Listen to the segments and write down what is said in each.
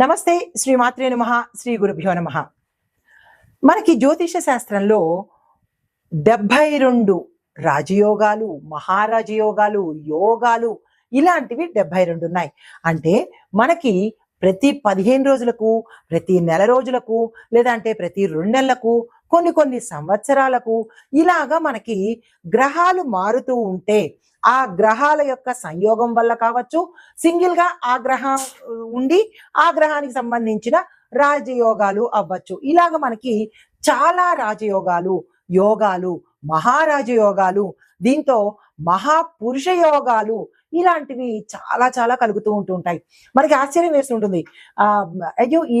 నమస్తే శ్రీ మాత్రే నమ శ్రీ గురుభ్యో నమ. మనకి జ్యోతిష శాస్త్రంలో డెబ్బై రెండు రాజయోగాలు మహారాజయోగాలు యోగాలు ఇలాంటివి డెబ్బై రెండు ఉన్నాయి. అంటే మనకి ప్రతి పదిహేను రోజులకు ప్రతి నెల రోజులకు లేదంటే ప్రతి రెండు నెలలకు కొన్ని కొన్ని సంవత్సరాలకు ఇలాగా మనకి గ్రహాలు మారుతూ ఉంటే ఆ గ్రహాల యొక్క సంయోగం వల్ల కావచ్చు సింగిల్గా ఆ గ్రహం ఉండి ఆ గ్రహానికి సంబంధించిన రాజయోగాలు అవ్వచ్చు. ఇలాగ మనకి చాలా రాజయోగాలు యోగాలు మహారాజయోగాలు దీంతో మహాపురుష యోగాలు ఇలాంటివి చాలా చాలా కలుగుతూ ఉంటుంటాయి మనకి ఆశ్చర్యం వేస్తుంటుంది ఆ అయ్యో ఈ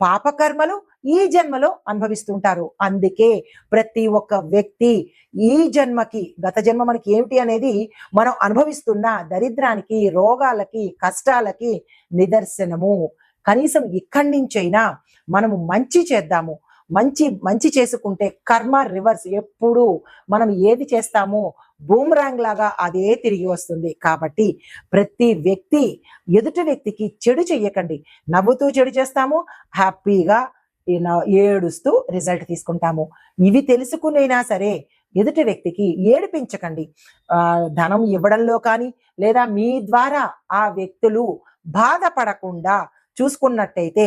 పాపకర్మలు ఈ జన్మలో అనుభవిస్తుంటారు. అందుకే ప్రతి ఒక్క వ్యక్తి ఈ జన్మకి గత జన్మ మనకి ఏమిటి అనేది మనం అనుభవిస్తున్న దరిద్రానికి రోగాలకి కష్టాలకి నిదర్శనము. కనీసం ఇక్కడి నుంచైనా మనము మంచి చేద్దాము. మంచి మంచి చేసుకుంటే కర్మ రివర్స్. ఎప్పుడు మనం ఏది చేస్తామో బూమ్రాంగ్ లాగా అదే తిరిగి వస్తుంది. కాబట్టి ప్రతి వ్యక్తి ఎదుటి వ్యక్తికి చెడు చెయ్యకండి. నవ్వుతూ చెడు చేస్తాము హ్యాపీగా ఏడుస్తూ రిజల్ట్ తీసుకుంటాము. ఇవి తెలుసుకునైనా సరే ఎదుటి వ్యక్తికి ఏడిపించకండి. ఆ ధనం ఇవ్వడంలో కానీ లేదా మీ ద్వారా ఆ వ్యక్తులు బాధపడకుండా చూసుకున్నట్టయితే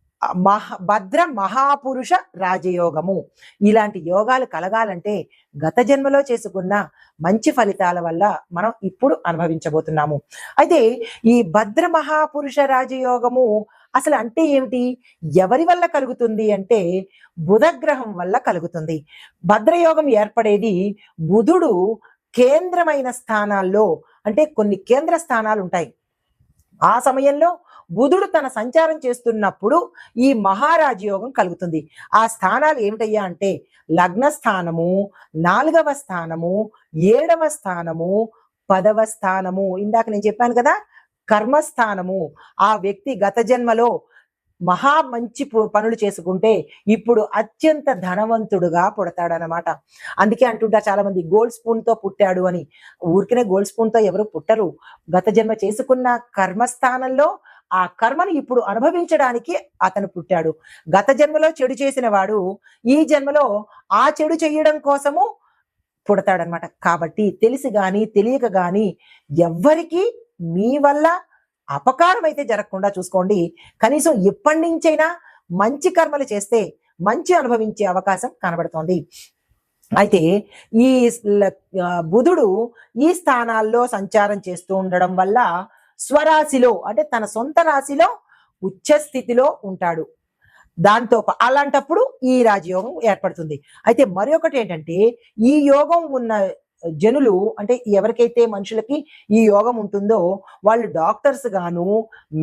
మహ భద్ర మహాపురుష రాజయోగము. ఇలాంటి యోగాలు కలగాలంటే గత జన్మలో చేసుకున్న మంచి ఫలితాల వల్ల మనం ఇప్పుడు అనుభవించబోతున్నాము. అయితే ఈ భద్ర మహాపురుష రాజయోగము అసలు అంటే ఏమిటి? ఎవరి వల్ల కలుగుతుంది అంటే బుధగ్రహం వల్ల కలుగుతుంది. భద్రయోగం ఏర్పడేది బుధుడు కేంద్రమైన స్థానాల్లో అంటే కొన్ని కేంద్ర స్థానాలు ఉంటాయి ఆ సమయంలో బుధుడు తన సంచారం చేస్తున్నప్పుడు ఈ మహారాజయోగం కలుగుతుంది. ఆ స్థానాలు ఏమిటయ్యా అంటే లగ్న స్థానము నాలుగవ స్థానము ఏడవ స్థానము పదవ స్థానము. ఇందాక నేను చెప్పాను కదా కర్మస్థానము ఆ వ్యక్తి గత జన్మలో మహా మంచి పనులు చేసుకుంటే ఇప్పుడు అత్యంత ధనవంతుడుగా పుడతాడనమాట అందుకే అంటుంటారు చాలా మంది గోల్డ్ స్పూన్తో పుట్టాడు అని. ఊరికనే గోల్డ్ స్పూన్తో ఎవరు పుట్టరు. గత జన్మ చేసుకున్న కర్మస్థానంలో ఆ కర్మను ఇప్పుడు అనుభవించడానికి అతను పుట్టాడు. గత జన్మలో చెడు చేసిన వాడు ఈ జన్మలో ఆ చెడు చేయడం కోసము పుడతాడనమాట కాబట్టి తెలిసి గాని తెలియక గాని ఎవ్వరికి మీ వల్ల అపకారం అయితే జరగకుండా చూసుకోండి. కనీసం ఎప్పటి నుంచైనా మంచి కర్మలు చేస్తే మంచి అనుభవించే అవకాశం కనబడుతోంది. అయితే ఈ ల- బుధుడు ఈ స్థానాల్లో సంచారం చేస్తూ ఉండడం వల్ల స్వరాశిలో అంటే తన సొంత రాశిలో ఉచ్చ స్థితిలో ఉంటాడు. దాంతో అలాంటప్పుడు ఈ రాజయోగం ఏర్పడుతుంది. అయితే మరొకటి ఏంటంటే ఈ యోగం ఉన్న జనులు అంటే ఎవరికైతే మనుషులకి ఈ యోగం ఉంటుందో వాళ్ళు డాక్టర్స్ గాను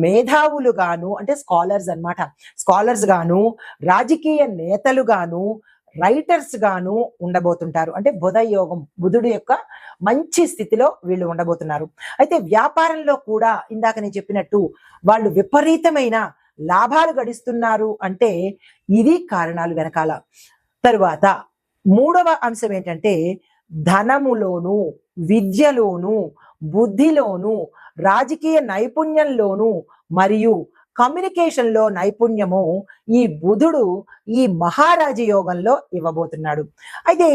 మేధావులు గాను అంటే స్కాలర్స్ అన్నమాట. స్కాలర్స్ గాను రాజకీయ నేతలు గాను రైటర్స్ గాను ఉండబోతుంటారు. అంటే బుధ యోగం బుధుడు యొక్క మంచి స్థితిలో వీళ్ళు ఉండబోతున్నారు. అయితే వ్యాపారంలో కూడా ఇందాక నేను చెప్పినట్టు వాళ్ళు విపరీతమైన లాభాలు గడిస్తున్నారు అంటే ఇది కారణాలు వెనకాల. తరువాత మూడవ అంశం ఏంటంటే ధనములోను విద్యలోను బుద్ధిలోను రాజకీయ నైపుణ్యంలోను మరియు కమ్యూనికేషన్లో నైపుణ్యము ఈ బుధుడు ఈ మహారాజ యోగంలో ఇవ్వబోతున్నాడు. అయితే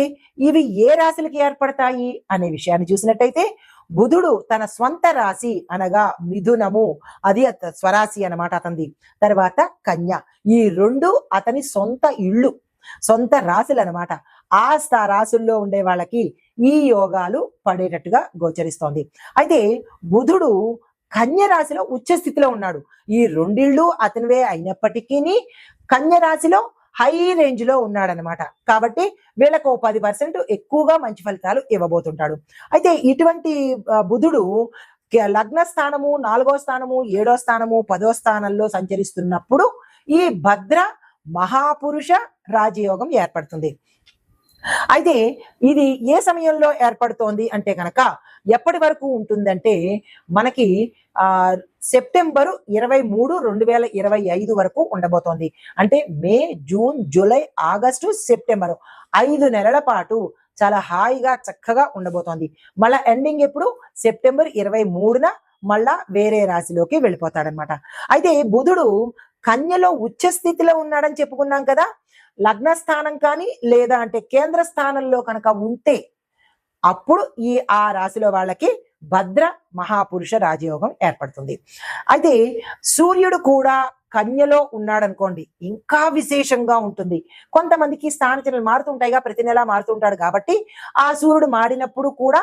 ఇవి ఏ రాశులకి ఏర్పడతాయి అనే విషయాన్ని చూసినట్టయితే బుధుడు తన స్వంత రాశి అనగా మిథునము అది అత స్వరాశి అనమాట అతనిది. తర్వాత కన్య ఈ రెండు అతని సొంత ఇళ్ళు సొంత రాశులు అనమాట ఆ స్థా రాశుల్లో ఉండే వాళ్ళకి ఈ యోగాలు పడేటట్టుగా గోచరిస్తోంది. అయితే బుధుడు కన్యరాశిలో ఉచ్చ స్థితిలో ఉన్నాడు. ఈ రెండిళ్ళు అతనివే అయినప్పటికీ కన్యరాశిలో హై రేంజ్లో ఉన్నాడనమాట కాబట్టి వీళ్ళకు పది పర్సెంట్ ఎక్కువగా మంచి ఫలితాలు ఇవ్వబోతుంటాడు. అయితే ఇటువంటి బుధుడు లగ్న స్థానము నాలుగో స్థానము ఏడో స్థానము పదో స్థానంలో సంచరిస్తున్నప్పుడు ఈ భద్ర మహాపురుష రాజయోగం ఏర్పడుతుంది. అయితే ఇది ఏ సమయంలో ఏర్పడుతోంది అంటే కనుక ఎప్పటి వరకు ఉంటుందంటే మనకి సెప్టెంబరు ఇరవై మూడు రెండు వేల ఇరవై ఐదు వరకు ఉండబోతోంది. అంటే May June July August September ఐదు నెలల పాటు చాలా హాయిగా చక్కగా ఉండబోతోంది. మళ్ళా ఎండింగ్ ఎప్పుడు? సెప్టెంబర్ ఇరవై మూడున మళ్ళా వేరే రాశిలోకి వెళ్ళిపోతాడనమాట. అయితే బుధుడు కన్యలో ఉచ్చ స్థితిలో ఉన్నాడని చెప్పుకున్నాం కదా. లగ్న స్థానం కానీ లేదా అంటే కేంద్ర స్థానంలో కనుక ఉంటే అప్పుడు ఈ ఆ రాశిలో వాళ్ళకి భద్ర మహాపురుష రాజయోగం ఏర్పడుతుంది. అయితే సూర్యుడు కూడా కన్యలో ఉన్నాడనుకోండి ఇంకా విశేషంగా ఉంటుంది. కొంతమందికి స్థానచలనలు మారుతుంటాయిగా ప్రతి నెలా మారుతుంటాడు కాబట్టి ఆ సూర్యుడు మారినప్పుడు కూడా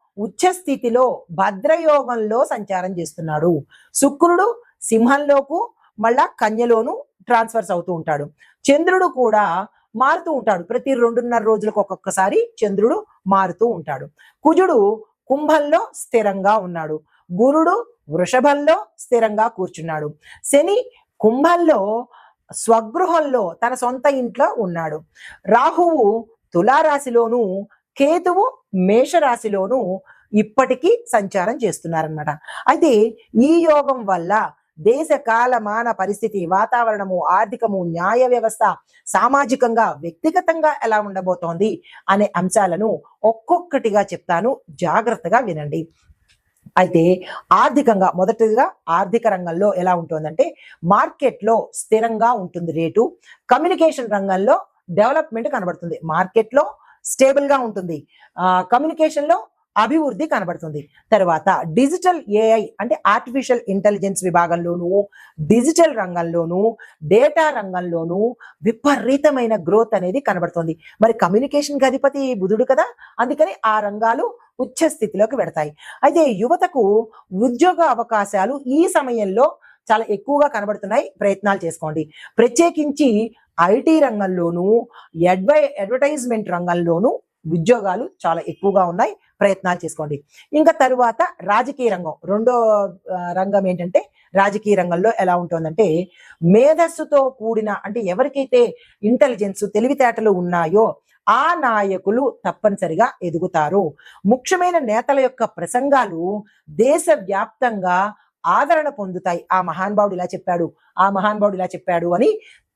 ఉచ్చస్థితిలో భద్రయోగంలో సంచారం చేస్తున్నాడు. శుక్రుడు సింహంలోకు మళ్ళా కన్యలోను ట్రాన్స్ఫర్స్ అవుతూ ఉంటాడు. చంద్రుడు కూడా మారుతూ ఉంటాడు. ప్రతి రెండున్నర రోజులకు ఒక్కొక్కసారి చంద్రుడు మారుతూ ఉంటాడు. కుజుడు కుంభంలో స్థిరంగా ఉన్నాడు. గురుడు వృషభంలో స్థిరంగా కూర్చున్నాడు. శని కుంభంలో స్వగృహంలో తన సొంత ఇంట్లో ఉన్నాడు. రాహువు తులారాశిలోను కేతువు మేషరాశిలోను ఇప్పటికీ సంచారం చేస్తున్నారన్నమాట. అయితే ఈ యోగం వల్ల దేశ కాలమాన పరిస్థితి వాతావరణము ఆర్థికము న్యాయ వ్యవస్థ సామాజికంగా వ్యక్తిగతంగా ఎలా ఉండబోతోంది అనే అంశాలను ఒక్కొక్కటిగా చెప్తాను. జాగ్రత్తగా వినండి. అయితే ఆర్థికంగా మొదటిగా ఆర్థిక రంగంలో ఎలా ఉంటుందంటే మార్కెట్లో స్థిరంగా ఉంటుంది రేటు. కమ్యూనికేషన్ రంగంలో డెవలప్మెంట్ కనబడుతుంది. మార్కెట్లో స్టేబుల్గా ఉంటుంది. కమ్యూనికేషన్లో అభివృద్ధి కనబడుతుంది. తర్వాత డిజిటల్ ఏఐ అంటే ఆర్టిఫిషియల్ ఇంటెలిజెన్స్ విభాగంలోనూ డిజిటల్ రంగంలోనూ డేటా రంగంలోనూ విపరీతమైన గ్రోత్ అనేది కనబడుతుంది. మరి కమ్యూనికేషన్ అధిపతి బుధుడు కదా అందుకని ఆ రంగాలు ఉచ్చ స్థితిలోకి పెడతాయి అయితే యువతకు ఉద్యోగ అవకాశాలు ఈ సమయంలో చాలా ఎక్కువగా కనబడుతున్నాయి. ప్రయత్నాలు చేసుకోండి. ప్రత్యేకించి ఐటీ రంగంలోనూ అడ్వై అడ్వర్టైజ్మెంట్ రంగంలోనూ ఉద్యోగాలు చాలా ఎక్కువగా ఉన్నాయి. ప్రయత్నాలు చేసుకోండి. ఇంకా తరువాత రాజకీయ రంగం. రెండో రంగం ఏంటంటే రాజకీయ రంగంలో ఎలా ఉంటుందంటే మేధస్సుతో కూడిన అంటే ఎవరికైతే ఇంటెలిజెన్స్ తెలివితేటలు ఉన్నాయో ఆ నాయకులు తప్పనిసరిగా ఎదుగుతారు. ముఖ్యమైన నేతల యొక్క ప్రసంగాలు దేశ వ్యాప్తంగా ఆదరణ పొందుతాయి. ఆ మహానుభావుడు ఇలా చెప్పాడు ఆ మహానుభావుడు ఇలా చెప్పాడు అని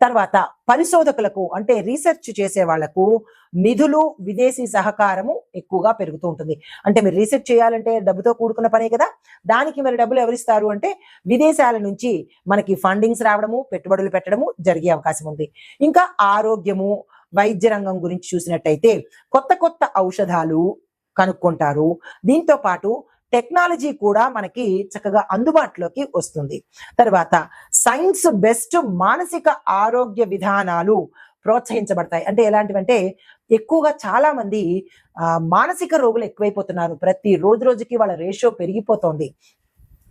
తర్వాత పరిశోధకులకు అంటే రీసెర్చ్ చేసే వాళ్ళకు నిధులు విదేశీ సహకారము ఎక్కువగా పెరుగుతూ ఉంటుంది. అంటే మీరు రీసెర్చ్ చేయాలంటే డబ్బుతో కూడుకున్న పనే కదా. దానికి మరి డబ్బులు ఎవరిస్తారు అంటే విదేశాల నుంచి మనకి ఫండింగ్స్ రావడము పెట్టుబడులు పెట్టడము జరిగే అవకాశం ఉంది. ఇంకా ఆరోగ్యము వైద్య రంగం గురించి చూసినట్టయితే కొత్త కొత్త ఔషధాలు కనుక్కుంటారు. దీంతో పాటు టెక్నాలజీ కూడా మనకి చక్కగా అందుబాటులోకి వస్తుంది. తర్వాత సైన్స్ బెస్ట్ మానసిక ఆరోగ్య విధానాలు ప్రోత్సహించబడతాయి. అంటే ఎలాంటివంటే ఎక్కువగా చాలా మంది ఆ, మానసిక రోగులు ఎక్కువైపోతున్నారు. ప్రతి రోజు రోజుకి వాళ్ళ రేషియో పెరిగిపోతోంది.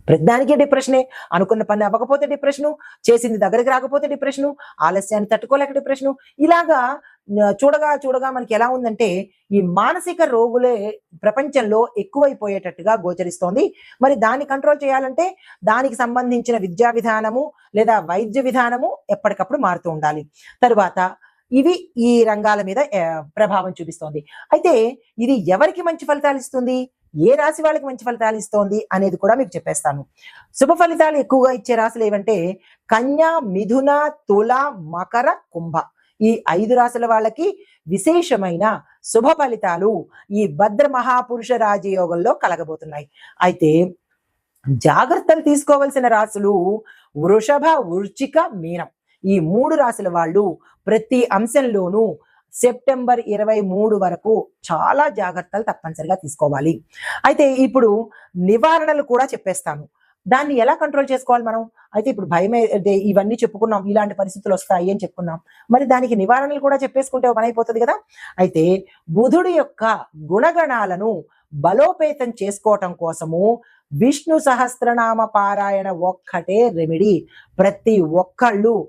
ప్రతిదానికే డిప్రెషనే అనుకున్న పని అవ్వకపోతే డిప్రెషను చేసింది దగ్గరికి రాకపోతే డిప్రెషను ఆలస్యాన్ని తట్టుకోలేక డిప్రెషను ఇలాగా చూడగా చూడగా మనకి ఎలా ఉందంటే ఈ మానసిక రోగులే ప్రపంచంలో ఎక్కువైపోయేటట్టుగా గోచరిస్తోంది. మరి దాన్ని కంట్రోల్ చేయాలంటే దానికి సంబంధించిన విద్యా విధానము లేదా వైద్య విధానము ఎప్పటికప్పుడు మారుతూ ఉండాలి. తరువాత ఇవి ఈ రంగాల మీద ప్రభావం చూపిస్తోంది. అయితే ఇది ఎవరికి మంచి ఫలితాలు ఇస్తుంది? ఏ రాశి వాళ్ళకి మంచి ఫలితాలు ఇస్తోంది అనేది కూడా మీకు చెప్పేస్తాను. శుభ ఫలితాలు ఎక్కువగా ఇచ్చే రాశులు ఏవంటే కన్యా మిథున తుల మకర కుంభ. ఈ ఐదు రాశుల వాళ్ళకి విశేషమైన శుభ ఫలితాలు ఈ భద్ర మహాపురుష రాజయోగంలో కలగబోతున్నాయి. అయితే జాగ్రత్తలు తీసుకోవలసిన రాశులు వృషభ వృచ్చిక మీనం. ఈ మూడు రాశుల వాళ్ళు ప్రతి అంశంలోనూ సెప్టెంబర్ ఇరవై మూడు వరకు చాలా జాగ్రత్తలు తప్పనిసరిగా తీసుకోవాలి. అయితే ఇప్పుడు నివారణలు కూడా చెప్పేస్తాను. దాన్ని ఎలా కంట్రోల్ చేసుకోవాలి మనం? అయితే ఇప్పుడు భయమే ఇవన్నీ చెప్పుకున్నాం ఇలాంటి పరిస్థితులు వస్తాయి అని చెప్పుకున్నాం. మరి దానికి నివారణలు కూడా చెప్పేసుకుంటే ఒక పని అయిపోతుంది కదా? అయితే బుధుడి యొక్క గుణగణాలను బలోపేతం చేసుకోవటం కోసము విష్ణు సహస్రనామ పారాయణ ఒక్కటే రెమిడి. ప్రతి ఒక్కళ్ళు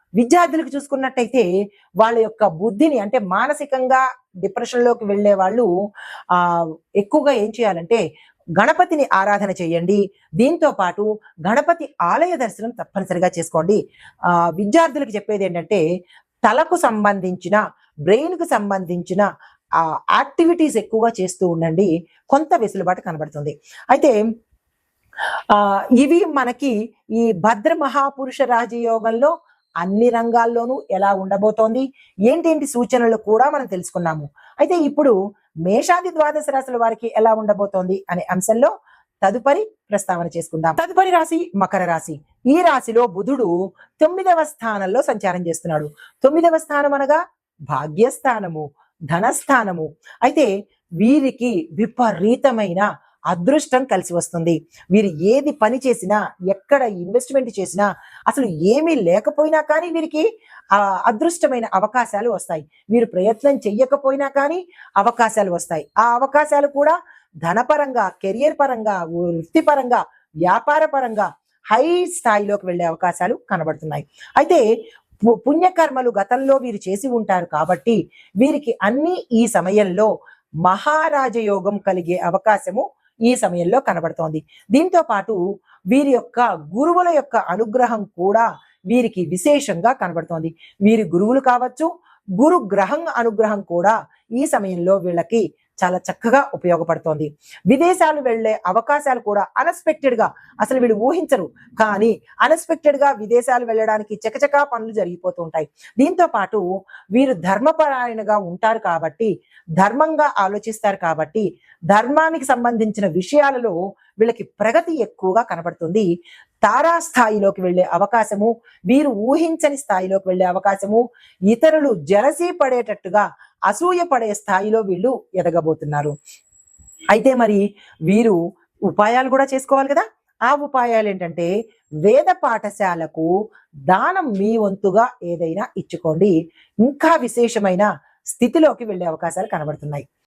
విద్యార్థులకు చూసుకున్నట్టయితే వాళ్ళ యొక్క బుద్ధిని అంటే మానసికంగా డిప్రెషన్లోకి వెళ్ళే వాళ్ళు ఆ ఎక్కువగా ఏం చేయాలంటే గణపతిని ఆరాధన చేయండి. దీంతో పాటు గణపతి ఆలయ దర్శనం తప్పనిసరిగా చేసుకోండి. ఆ విద్యార్థులకు చెప్పేది ఏంటంటే తలకు సంబంధించిన బ్రెయిన్కు సంబంధించిన యాక్టివిటీస్ ఎక్కువగా చేస్తూ ఉండండి. కొంత వెసులుబాటు కనబడుతుంది. అయితే ఇవి మనకి ఈ భద్ర మహాపురుష రాజయోగంలో అన్ని రంగాల్లోనూ ఎలా ఉండబోతోంది? ఏంటేంటి సూచనలు కూడా మనం తెలుసుకున్నాము. అయితే ఇప్పుడు మేషాది ద్వాదశ రాశుల వారికి ఎలా ఉండబోతోంది అనే అంశంలో తదుపరి ప్రస్తావన చేసుకుందాం. తదుపరి రాశి మకర రాశి. ఈ రాశిలో బుధుడు తొమ్మిదవ స్థానంలో సంచారం చేస్తున్నాడు. తొమ్మిదవ స్థానం అనగా భాగ్యస్థానము ధనస్థానము. అయితే వీరికి విపరీతమైన అదృష్టం కలిసి వస్తుంది. వీరు ఏది పని చేసినా ఎక్కడ ఇన్వెస్ట్మెంట్ చేసినా అసలు ఏమీ లేకపోయినా కానీ వీరికి ఆ అదృష్టమైన అవకాశాలు వస్తాయి. వీరు ప్రయత్నం చెయ్యకపోయినా కానీ అవకాశాలు వస్తాయి. ఆ అవకాశాలు కూడా ధనపరంగా కెరియర్ పరంగా వృత్తిపరంగా వ్యాపార పరంగా హై స్థాయిలోకి వెళ్ళే అవకాశాలు కనబడుతున్నాయి. అయితే పు- పుణ్యకర్మలు గతంలో వీరు చేసి ఉంటారు కాబట్టి వీరికి అన్ని ఈ సమయంలో మహారాజయోగం కలిగే అవకాశము ఈ సమయంలో కనబడుతోంది. దీంతో పాటు వీరి యొక్క గురువుల యొక్క అనుగ్రహం కూడా వీరికి విశేషంగా కనబడుతోంది. వీరి గురువులు కావచ్చు గురు గ్రహం అనుగ్రహం కూడా ఈ సమయంలో వీళ్ళకి చాలా చక్కగా ఉపయోగపడుతోంది. విదేశాలు వెళ్ళే అవకాశాలు కూడా అన్ఎక్స్పెక్టెడ్గా అసలు వీళ్ళు ఊహించరు. కానీ అన్ఎక్స్పెక్టెడ్గా విదేశాలు వెళ్ళడానికి చకచకా పనులు జరిగిపోతూ ఉంటాయి. దీంతో పాటు వీరు ధర్మపరాయణగా ఉంటారు కాబట్టి ధర్మంగా ఆలోచిస్తారు కాబట్టి ధర్మానికి సంబంధించిన విషయాలలో వీళ్ళకి ప్రగతి ఎక్కువగా కనబడుతుంది. తారా స్థాయిలోకి వెళ్ళే అవకాశము వీరు ఊహించని స్థాయిలోకి వెళ్ళే అవకాశము ఇతరులు జలసీ పడేటట్టుగా అసూయ పడే స్థాయిలో వీళ్ళు ఎదగబోతున్నారు. అయితే మరి వీరు ఉపాయాలు కూడా చేసుకోవాలి కదా? ఆ ఉపాయాలు ఏంటంటే వేద పాఠశాలకు దానం మీ వంతుగా ఏదైనా ఇచ్చుకోండి. ఇంకా విశేషమైన స్థితిలోకి వెళ్ళే అవకాశాలు కనబడుతున్నాయి.